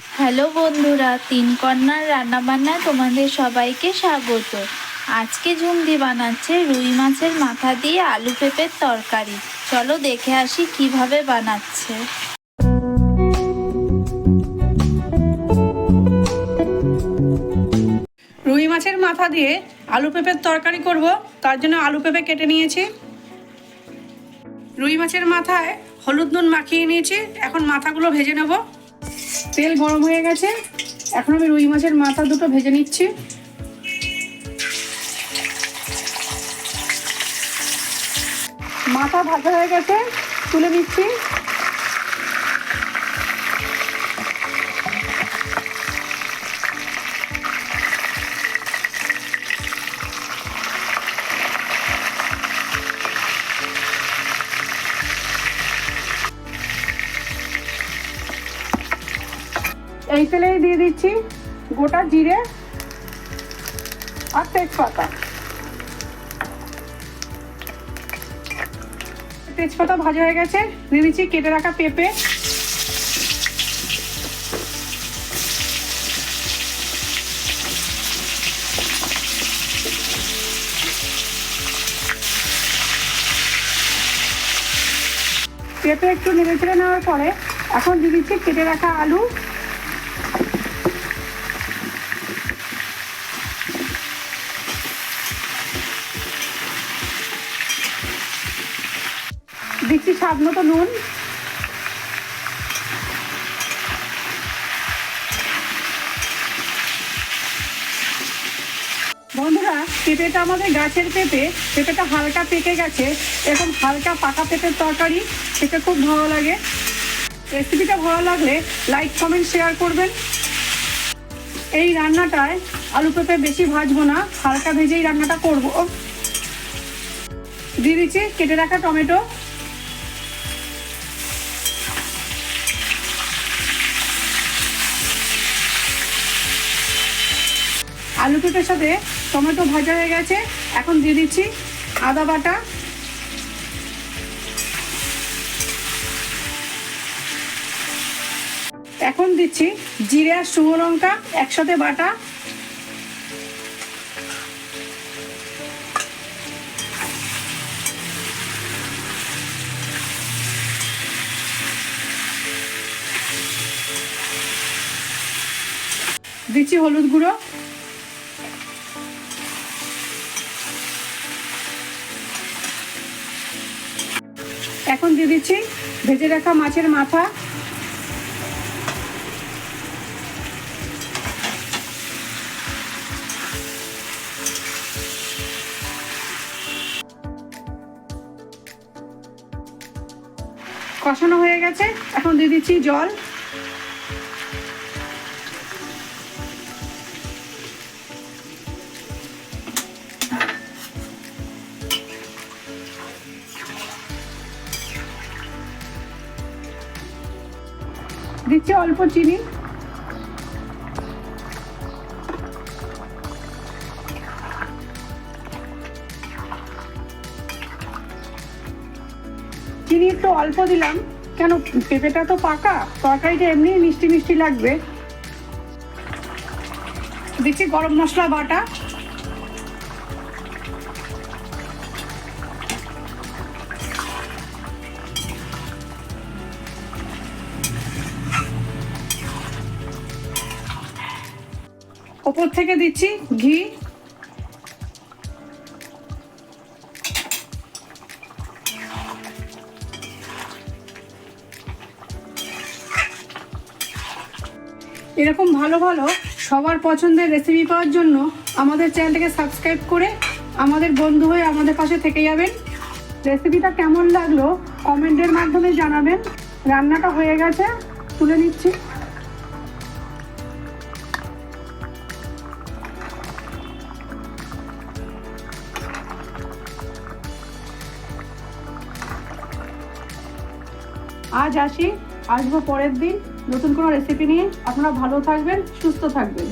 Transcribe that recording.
Hello বন্ধুরা, তিন কন্যার রান্নাবান্নায় তোমাদের সবাইকে স্বাগত। আজকে ঝুমদি বানাচ্ছে রুই মাছের মাথা দিয়ে আলু পেঁপের তরকারি। চলো দেখে আসি কীভাবে বানাচ্ছে। রুই মাছের মাথা দিয়ে আলু পেঁপের তরকারি করব, তার জন্য আলু পেঁপে কেটে নিয়েছি। রুই মাছের মাথায় হলুদ নুন মাখিয়ে নিয়েছি, এখন মাথাগুলো ভেজে নেব। তেল গরম হয়ে গেছে। এখন আমি রুই মাছের মাথা দুটো ভেজে নিচ্ছি। মাথা ভাজা হয়ে গেছে, তুলে নিচ্ছি। এই তেলেই দিয়ে দিচ্ছি, গোটা জিরে আর তেজপাতা। তেজপাতা ভাজা হয়ে গেছে, দিয়ে দিচ্ছি কেটে রাখা পেঁপে। পেঁপে একটু নেড়ে চেড়ে নেওয়ার পরে এখন দিয়ে দিচ্ছি কেটে রাখা আলু। দিচ্ছি স্বাদ মতো নুন। বন্ধুরা, পেঁপেটা আমাদের গাছের পেঁপে। পেঁপেটা হালকা পেকে গেছে। এরকম হালকা পাকা পেঁপের তরকারি, খেতে খুব ভালো লাগে। রেসিপিটা ভালো লাগলে লাইক কমেন্ট শেয়ার করবেন। এই রান্নাটায় আলু পেঁপে বেশি ভাজবো না, হালকা ভেজেই রান্নাটা করব। দিয়ে দিচ্ছি কেটে রাখা টমেটো। আলু পেঁপের সাথে টমেটো ভাজা হয়ে গেছে। এখন দিয়ে দিচ্ছি আদা বাটা। এখন দিচ্ছি জিরে আর শুকনো লঙ্কা, একসাথে বাটা। দিচ্ছি হলুদ গুঁড়ো। এখন দিয়ে দিচ্ছি ভেজে রাখা মাছের মাথা। কষানো হয়ে গেছে এখন দিয়ে দিচ্ছি জল। দিচ্ছি অল্প চিনি। চিনি একটু অল্প দিলাম। কেন, পেঁপেটা তো পাকা, তরকারিটা এমনি মিষ্টি মিষ্টি লাগবে। দিচ্ছি গরম মশলা বাটা। ওপর থেকে দিচ্ছি, ঘি। এরকম ভালো ভালো সবার পছন্দের রেসিপি পাওয়ার জন্য আমাদের চ্যানেলটাকে সাবস্ক্রাইব করে আমাদের বন্ধু হয়ে আমাদের পাশে থেকে যাবেন। রেসিপিটা কেমন লাগল? কমেন্টের মাধ্যমে জানাবেন। রান্নাটা হয়ে গেছে, তুলে নিচ্ছি। আজ আসি আসব পরের দিন। নতুন কোনো রেসিপি নিয়ে আপনারা ভালো থাকবেন সুস্থ থাকবেন।